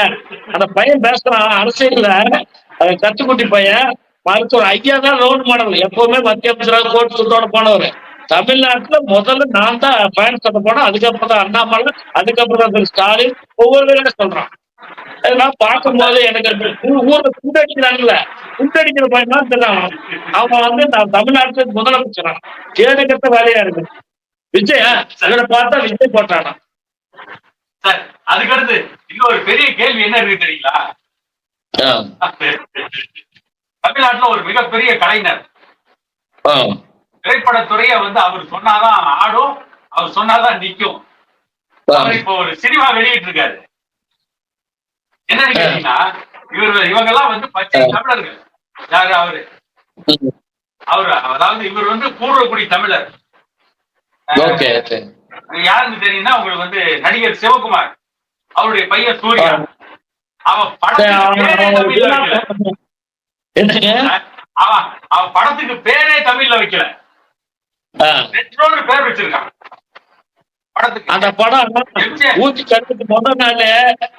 அந்த பையன் பேசுறான் அரசியல்ல கத்துக்குட்டி பையன் மருத்துவர் ஐயா தான் ரோல் மாடல் எப்பவுமே மத்திய அமைச்சராக கோட் சுத்தோட போனவர். தமிழ்நாட்டுல முதல்ல நான் தான் பயன் சட்டை போனேன். அதுக்கப்புறம் தான் அண்ணாமலை அதுக்கப்புறம் தான் ஸ்டாலின். ஒவ்வொரு சொல்றான். இதெல்லாம் பார்க்கும்போது எனக்கு ஊர்ல குண்டடிக்கிறாங்கல்ல குண்டடிக்கிற பையன் தான் அவன் வந்து நான் தமிழ்நாட்டுல முதலமைச்சரா கேடு கட்ட வேலையா இருக்கு. விஜய் இவரை பார்த்தா விஜய் போட்டானா? சார் அதுக்கு அடுத்து இன்னொரு பெரிய கேள்வி என்ன இருக்கு தெரியுங்களா? தமிழ்நாட்டுல ஒரு மிகப்பெரிய கலைஞர். திரைப்படத்துறைய வந்து அவர் சொன்னாதான் ஆடும் அவர் சொன்னாதான் நிக்கும் அவர் இப்போ ஒரு சினிமா வெளியிட்டு இருக்காரு என்னன்னு கேட்டீங்கன்னா இவர் இவங்க எல்லாம் வந்து பச்சை தமிழர்கள். யாரு அவரு. அவரு அதாவது இவர் வந்து பூர்வக்குடி தமிழர். யாருன்னு தெரியும்னா உங்களுக்கு வந்து நடிகர் சிவகுமார். அவருடைய பையன் சூர்யா. அவன் படத்துக்கு அவன் அவன் படத்துக்கு பேரே தமிழ்ல வைக்கல. பேர் வச்சிருக்கான். அந்த படம் ஊத்தி கட்டுக்கு முதல் நாள்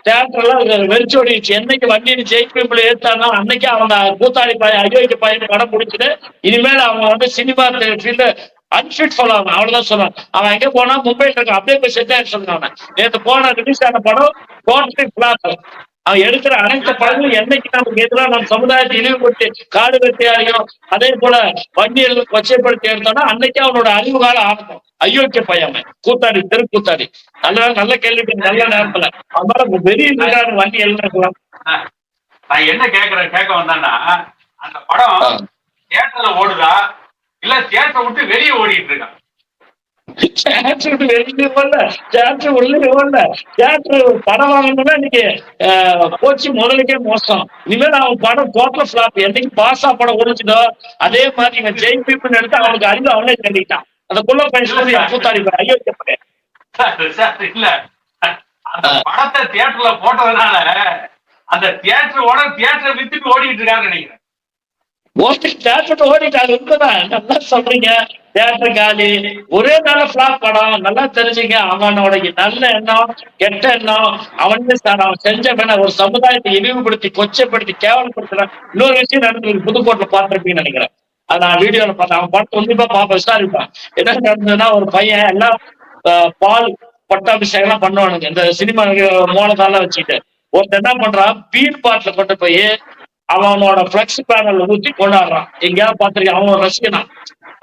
தேட்டர்ல வெறிச்சோடிச்சு என்னைக்கு வண்டின்னு ஜெயிப்பிள் ஏத்தானோ அன்னைக்கு அவன் கூத்தாடி பையன் அயோக்கிய பையன் படம் முடிச்சுட்டு இனிமேல் அவன் வந்து சினிமா ஃபீல்டு அன்ஃபிட் சொல்லுவாங்க அவ்வளவுதான் சொல்லுவான் அவன் எங்க போனா மும்பைல இருக்கான் அப்படியே போய் செட் சொன்னான் நேற்று போன ரிலீஸ் ஆன படம் டோட்டலி பிளாப் அவன் எடுக்கிற அனைத்து படங்களும் என்னைக்கு நமக்கு எதிராக நம்ம சமுதாயத்தை இழிவுபடுத்தி காடு வெட்டியாரையும் அதே போல வண்டியில் கொச்சைப்படுத்தி எடுத்தானா அன்னைக்கு அவனோட அறிவு காலம் ஆரம்பம். அயோக்கிய பையன் அவன். கூத்தாடி தெரு கூத்தாடி. நல்ல நல்ல கேள்வி நல்ல நேரத்துல. அவனால வெளியே இருக்காரு வண்டி எல்லாம் இருக்கலாம் நான் என்ன கேக்குறேன் கேட்க வந்தேன்னா அந்த படம் தியேட்டர்ல ஓடுதா? இல்ல தியேட்டரை விட்டு வெளியே ஓடிட்டு இருக்கான். தியேட்டர் விட்டு வெளியே வரல தியேட்டர் உள்ளே வரல தியேட்டர் படம் வாங்கணும்னா இன்னைக்கு போச்சு முதலுக்கே மோசம். இனிமேல் அவன் படம் டோட்டல் ஃபிளாப் என்னைக்கு பாசா படம் ஒழிச்சுதோ அதே மாதிரி இவன் ஜெயின் பீப்புள் எடுத்து அவனுக்கு அறிவு அவனே தேடிட்டான் அந்த குள்ள கூத்தாடி பையன். ஐயோ இல்ல. அந்த படத்தை தியேட்டர்ல போட்டதுனால அந்த தியேட்டரோட தியேட்டரை வித்துட்டு ஓடிட்டு இருக்கான்னு நினைக்கிறேன். ஓடி தேட்டர் ஓடிட்டாங்க உண்மைதான் நல்லா சொல்றீங்க. தேட்டர் காலி. ஒரே நாள பிளாப் படம். நல்லா தெரிஞ்சுங்க. அவனோட நல்ல எண்ணம் கெட்ட எண்ணம். அவனே சார் அவன் செஞ்ச வேணா ஒரு சமுதாயத்தை இழிவுபடுத்தி கொச்சைப்படுத்தி கேவலப்படுத்துறான் இன்னொரு விஷயம் நடந்திருக்கு புதுக்கோட்டை பார்த்துருப்பீங்கன்னு நினைக்கிறேன். அது நான் வீடியோல பார்த்தேன். அவன் படம் கண்டிப்பா பார்ப்பேன். விசாரிப்பான் என்ன நடந்ததுன்னா ஒரு பையன் எல்லாம் பால் பட்டாபிஷேகம் எல்லாம் பண்ணுவானுங்க. இந்த சினிமா மூலதா எல்லாம் வச்சுக்கிட்டு. ஒருத்தன் என்ன பண்றான்? பீர் பாட்டில் கொண்டு போய் அவனோட பிளக்ஸ் பேனல் ஊத்தி கொண்டாடுறான். எங்கேயாவது பார்த்துருக்கேன் அவன் ரசிகனா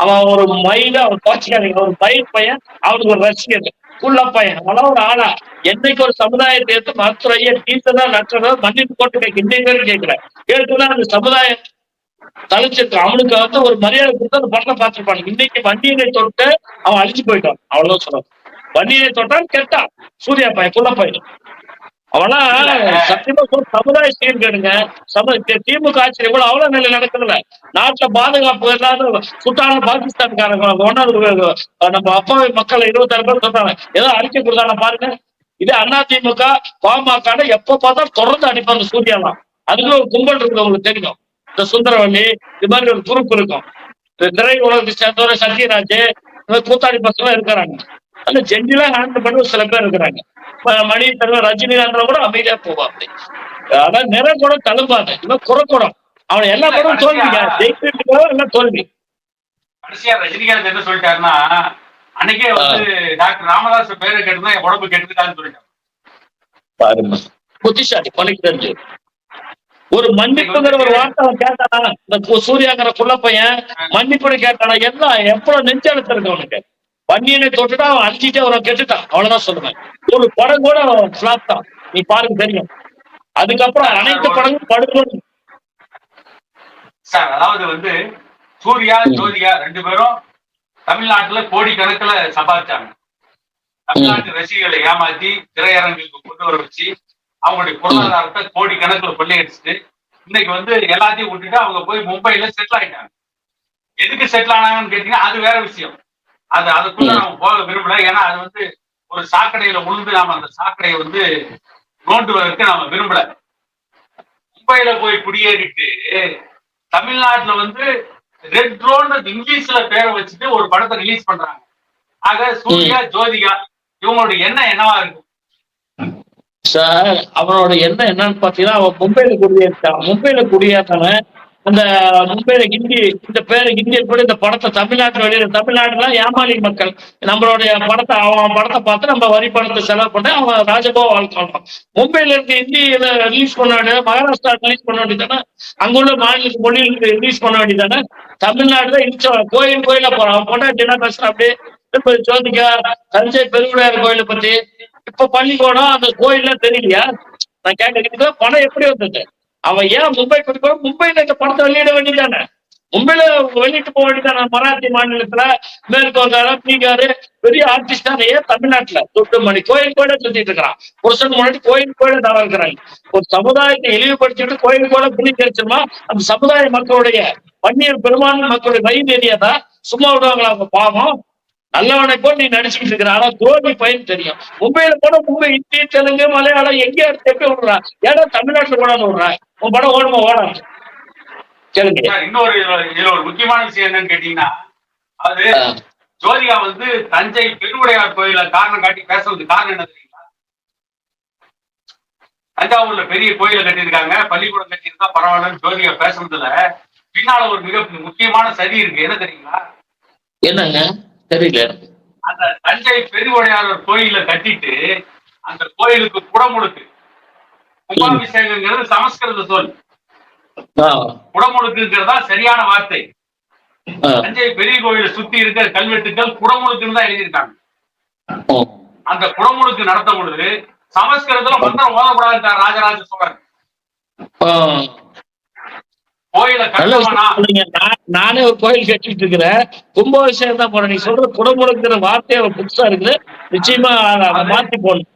அவன் ஒரு மயில அவன் கோச்சிக்காதீங்க ஒரு மயில் பையன் அவனுக்கு ஒரு ரசிகன். உள்ள பையன். அதெல்லாம் ஒரு ஆளா? என்னைக்கு ஒரு சமுதாயத்தை எடுத்து மருத்துவரைய தீர்த்ததா நட்டுறதா மன்னிப்பு போட்டு கேட்க இன்னைக்கு கேட்கிறேன் கேட்டுதான் அந்த சமுதாயம் தலிச்சிருக்கு அவனுக்கு வந்து ஒரு மரியாதை கொடுத்து அந்த படத்தை பார்த்துருப்பான் இன்னைக்கு வண்டியினை தொட்டு அவன் அழிச்சு போயிட்டான். அவ்வளவுதான் சொல்றான் வண்டியினை தொட்டான் கெட்டான். சூர்யா பையன் புள்ள பையன். அவனா சத்தியமா சமுதாய சீர்கேடுங்க திமுக ஆட்சி கூட அவ்வளவு நிலை நடக்குதுல்ல நாட்டுல பாதுகாப்பு இல்லாத சுட்டான பாகிஸ்தான்காரங்க ஒன்னாவது நம்ம அப்பாவி மக்கள் இருபத்தாறு பேர் சொல்றாங்க. ஏதோ அறிக்கை கொடுத்தாங்க பாருங்க. இது அண்ணா திமுக பாமக எப்ப பார்த்தாலும் தொடர்ந்து அடிப்பாங்க சூர்யாலாம். அதுக்குள்ள ஒரு கும்பல் இருக்குது உங்களுக்கு தெரியும். இந்த சுந்தரவல்லி இது மாதிரி ஒரு குரூப் இருக்கும். திரை உலகத்தை சேர்ந்தவரை சத்யராஜ் கூத்தாடி பசங்க இருக்கிறாங்க. அந்த ஜென்டிலா ஹேண்டில் பண்ண சில பேர் இருக்கிறாங்க. மணி தலைவர் ரஜினிகாந்த் கூட அமைதியா போவாங்க அதான் நிற கூட தழும்பாங்க இவன் குறக்கூடம் அவன் எல்லா படம் தோல்விங்க ஜெயிக்கிறதுக்கோ எல்லாம் தோல்வி. கடைசியா ரஜினிகாந்த் என்ன சொல்லிட்டாருன்னா அன்னைக்கே வந்து டாக்டர் ராமதாஸ் பேரை கேட்டுதான் என் உடம்பு கெட்டுதான்னு சொல்லிட்டாரு. பாருங்க. புத்திசாலி கொலைக்கு தெரிஞ்சு. ஒரு மன்னிப்புங்கிற ஒரு வார்த்தை அவன் கேட்டானா? இந்த சூர்யாங்கிற குள்ள பையன் மன்னிப்புன்னு கேட்டானா? எல்லாம் எவ்வளவு நெஞ்செழுத்து இருக்கு அவனுக்கு. பன்னியனை தொட்டுட்டா அவன் அழிச்சிட்டு அவனை கெட்டுட்டான். அவ்வளவுதான் சொல்லுவேன். ஒரு படம் கூட ஃபிளாப் தான். நீ பாருங்க தெரியும். அதுக்கப்புறம் அனைத்து படங்களும் படுக்கணும் சார் அதாவது வந்து சூர்யா ஜோதியா ரெண்டு பேரும் தமிழ்நாட்டுல கோடி கணக்குல சம்பாதிச்சாங்க. தமிழ்நாட்டு ரசிகர்களை ஏமாத்தி திரையரங்குக்கு கொண்டு வர வச்சு அவங்களுடைய பொருளாதாரத்தை கோடி கணக்குல கொள்ளையடிச்சுட்டு இன்னைக்கு வந்து எல்லாத்தையும் விட்டுட்டு அவங்க போய் மும்பைல செட்டில் ஆயிட்டாங்க. எதுக்கு செட்டில் ஆனாங்கன்னு கேட்டீங்கன்னா அது வேற விஷயம். அது அதுக்குள்ள நம்ம போக விரும்பல. ஏன்னா அது வந்து ஒரு சாக்கடையில உளுந்து நாம அந்த சாக்கடையை வந்து நோண்டுவதற்கு நாம விரும்பல. மும்பையில போய் குடியேறிட்டு தமிழ்நாட்டுல வந்து ரெட் ரோன் இங்கிலீஷ்ல பேரை வச்சுட்டு ஒரு படத்தை ரிலீஸ் பண்றாங்க. ஆக சூர்யா ஜோதிகா இவங்களுடைய எண்ணம் என்னவா இருக்கும்? சார் அவனோட எண்ணம் என்னன்னு பாத்தீங்கன்னா அவன் மும்பையில குடியேறிட்டான். மும்பையில குடியேறினவன் அந்த மும்பையில ஹிந்தி இந்த பேரு ஹிந்தி கூட இந்த படத்தை தமிழ்நாட்டில் வெளியில தமிழ்நாட்டுல ஏமாளி மக்கள். நம்மளுடைய படத்தை அவன் படத்தை பார்த்து நம்ம வரி பணத்தை செலவு பண்ணி அவன் ராஜபோ வாழ்க்கை மும்பையில இருக்க ஹிந்தியில ரிலீஸ் பண்ண வேண்டியது மகாராஷ்டிரா ரிலீஸ் பண்ண வேண்டியதானே அங்குள்ள மாநில மொழிகளுக்கு ரிலீஸ் பண்ண வேண்டியதானே தமிழ்நாட்டுல இடிச்ச கோயில் கோயில போறான். அவன் பொண்டாட்டி பேசுறான் அப்படியே? இப்ப ஜோதிகா தஞ்சை பெருவுடையார் கோயிலை பத்தி. இப்ப பள்ளிக்கூடம் அந்த கோயில்லாம் தெரியலையா? நான் கேட்க பணம் எப்படி வந்தது? அவன் ஏன் மும்பை கொடுக்கணும் மும்பைல இந்த படத்தை வெளியிட வேண்டியதானே மும்பைல வெளியிட்டு போக வேண்டியதானே மராத்தி மாநிலத்துல மேற்கு வங்காளம் பீகார் பெரிய ஆர்டிஸ்டா ஏன் தமிழ்நாட்டுல. தொட்டு மணி கோயில் கோயில சுத்திட்டு இருக்கிறான். புருஷன் முன்னாடி கோயில் கோயில தவறு இருக்கிறாங்க ஒரு சமுதாயத்தை இழிவுபடுத்திட்டு கோயில் கோயில புள்ளி கிடைச்சிருமா அந்த சமுதாய மக்களுடைய வன்னியர் பெரும்பான்மை மக்களுடைய வயிறு தான் சும்மா விடுவாங்களா அவங்க பாவம்? நல்லவனை போல் நீ நடிச்சுக்கிட்டு இருக்கிற ஆனா தோல்வி பயன் தெரியும். மும்பையில கூட மும்பை ஹிந்தி தெலுங்கு மலையாளம் எங்கேயா எப்படி விடுறா. ஏன்னா தமிழ்நாட்டுல கொண்டாந்து விடுறா? உன் படம் ஓடுமா? ஓடாது கேளுங்க. இன்னொரு இதுல- ஒரு முக்கியமான விஷயம் என்னன்னு கேட்டீங்கன்னா அது ஜோதிகா வந்து தஞ்சை பெருவுடையார் கோயில காரணம் காட்டி பேசுறது காரணம் என்ன தெரியுங்களா? தஞ்சாவூர்ல பெரிய கோயில கட்டியிருக்காங்க பள்ளிக்கூடம் கட்டியிருந்தா பரவாயில்லன்னு ஜோதிகா பேசுறதுல பின்னால ஒரு மிக முக்கியமான சதி இருக்கு. என்ன தெரியுங்களா? என்னங்க? தெரியல அந்த தஞ்சை பெருவுடையார் கோயில கட்டிட்டு அந்த கோயிலுக்கு குடமுழுக்கு கும்பாபிஷேகங்கிறது சமஸ்கிருத சொல். குடமுழுக்குங்கிறதா சரியான வார்த்தை. தஞ்சை பெரிய கோயிலை சுத்தி இருக்கிற கல்வெட்டுக்கள் குடமுழுக்குன்னு தான் எழுதியிருக்காங்க. அந்த குடமுழுக்கு நடத்தும் பொழுது சமஸ்கிருதத்துல மந்திரம் ஓதக்கூடாதுட்டார் ராஜராஜ சோழன் ஆ. கோயில நல்ல கட்டவனா விஷயம் சொன்னீங்க. நான்- நானே ஒரு கோயில் கட்டிட்டு இருக்கிறேன் கும்பாபிஷேகம் தான் போறேன் நீ சொல்ற குடமுழுக்கிற வார்த்தையே ஒரு புதுசா இருக்குது. நிச்சயமா மாத்தி போடணும்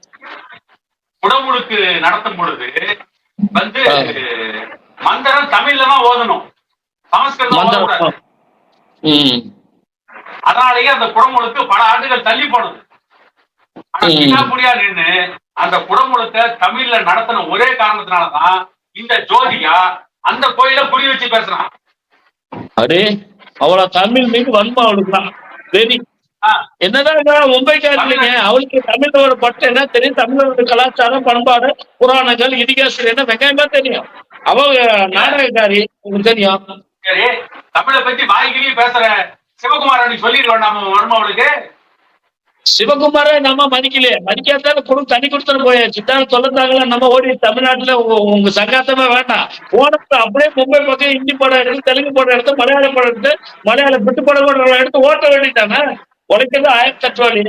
குடமுழுக்கு நடத்தும் பொழுது வந்து. மந்திரம் தமிழ்ல தான் ஓதணும். சமஸ்கிருதம் அதனாலேயே அந்த குடமுழுக்கு பல ஆண்டுகள் தள்ளி போனது. ஆனா நின்னு அந்த குடமுழுக்க தமிழ்ல நடத்தின ஒரே காரணத்தினாலதான் இந்த ஜோதிகா அந்த கோயில புரி வச்சு பேசுறான். அடே அவ்வளவு தமிழ் மீது வன்மம் அவளுக்கு தான் சரி என்னதான் இருந்தாலும் மும்பைக்கார இல்லைங்க அவளுக்கு தமிழோட பட்டு என்ன தெரியும்? தமிழோட கலாச்சாரம் பண்பாடு புராணங்கள் இதிகாசம் என்ன? வெங்காயமா தெரியும். அவங்க நாடகக்காரி உங்களுக்கு தெரியும். சரி தமிழை பத்தி வாய்க்கிலேயே பேசுற சிவகுமார் அன்னைக்கு சொல்லிடுவோம் நம்ம மருமவளுக்கு சிவகுமாரை நம்ம மதிக்கல மதிக்காதால குடு தண்ணி கொடுத்துட்டு போயாச்சு தான் சொல்லத்தாங்களா நம்ம ஓடி தமிழ்நாட்டுல உங்க- உங்க சங்காத்தமே வேண்டாம் போனப்ப அப்படியே மும்பை பக்கம் ஹிந்தி படம் எடுத்து தெலுங்கு படம் எடுத்து மலையாள படம் எடுத்து மலையாள விட்டு படம் கூட எடுத்து ஓட்ட வேண்டியதானே உழைக்கிறது ஆயிரத்தி தட்டுவாளி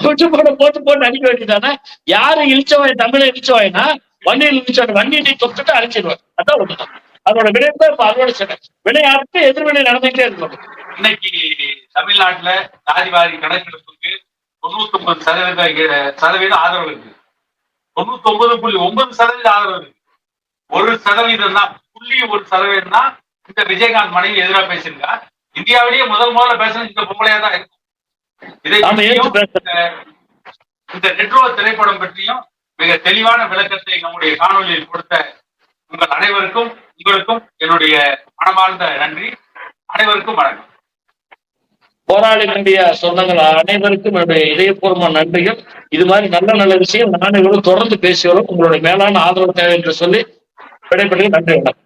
விட்டு படம் போட்டு போட்டு அடிக்க வேண்டியதானே யாரு இழிச்சவாய் தமிழை இழிச்சவாய்னா வண்டியில் இழிச்சவாய் வண்டி நீ தொட்டுட்டு அழிச்சிடுவாங்க அதான் ஒண்ணுதான் அதோட வினை தான் இப்ப அதோட சரி விளையாட்டு எதிர்வினை நடந்துகிட்டே இருக்கணும் இன்னைக்கு தமிழ்நாட்டுல ஜாதிவாரி கணக்கெடுப்புக்கு தொண்ணூத்தி ஒன்பது சதவீத சதவீதம் ஆதரவு இருக்கு. தொண்ணூத்தி ஒன்பது புள்ளி ஒன்பது சதவீதம் ஆதரவு இருக்கு. ஒரு சதவீதம் தான் புள்ளி ஒரு சதவீதம் தான் இந்த விஜயகாந்த் மனைவி எதிராக பேசியிருக்கா? இந்தியாவிலேயே முதல் முதல்ல பேசுறது இந்த பொம்பளையா தான் இருக்கும். இதை இந்த- ரெட்ரோ திரைப்படம் பற்றியும் மிக தெளிவான விளக்கத்தை நம்முடைய காணொலியில் கொடுத்த உங்கள் அனைவருக்கும் உங்களுக்கும் என்னுடைய மனமார்ந்த நன்றி. அனைவருக்கும் வணக்கம். போராளி வேண்டிய சொந்தங்கள் அனைவருக்கும் என்னுடைய இதயபூர்வமான நன்றிகள். இது மாதிரி நல்ல நல்ல விஷயம் நானும் தொடர்ந்து பேசி வரும் உங்களுடைய மேலான ஆதரவு தேவை என்று சொல்லி விடைபெற்று நன்றி வணக்கம்.